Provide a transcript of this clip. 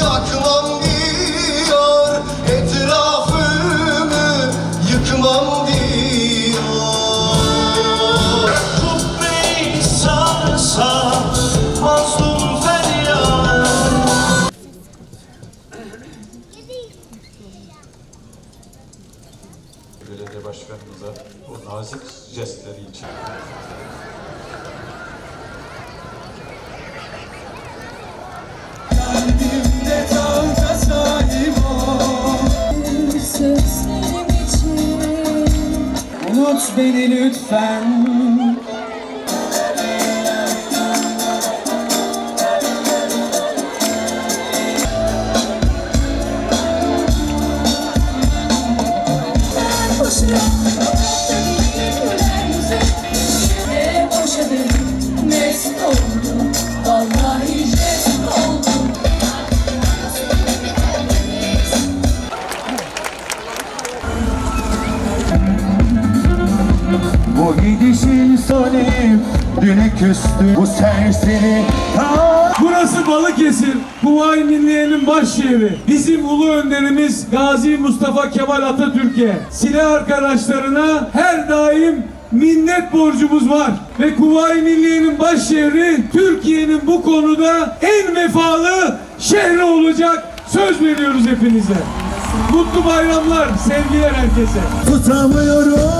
yakmam diyor Etrafımı yıkmam diyor. Kubbeyi sarsa mazlum feryadı Belediye Başkanımıza bu nazik jestleri için. Unut beni lütfen. Ne Bu gidişin sonu Düne küstü bu serseri Burası Balıkesir, Kuvayi Milliye'nin baş şehri. Bizim ulu önderimiz Gazi Mustafa Kemal Atatürk'e, silah arkadaşlarına her daim minnet borcumuz var. Ve Kuvayi Milliye'nin baş şehri Türkiye'nin bu konuda en vefalı şehri olacak. Söz veriyoruz hepinize. Mutlu bayramlar, sevgiler herkese. Tutamıyorum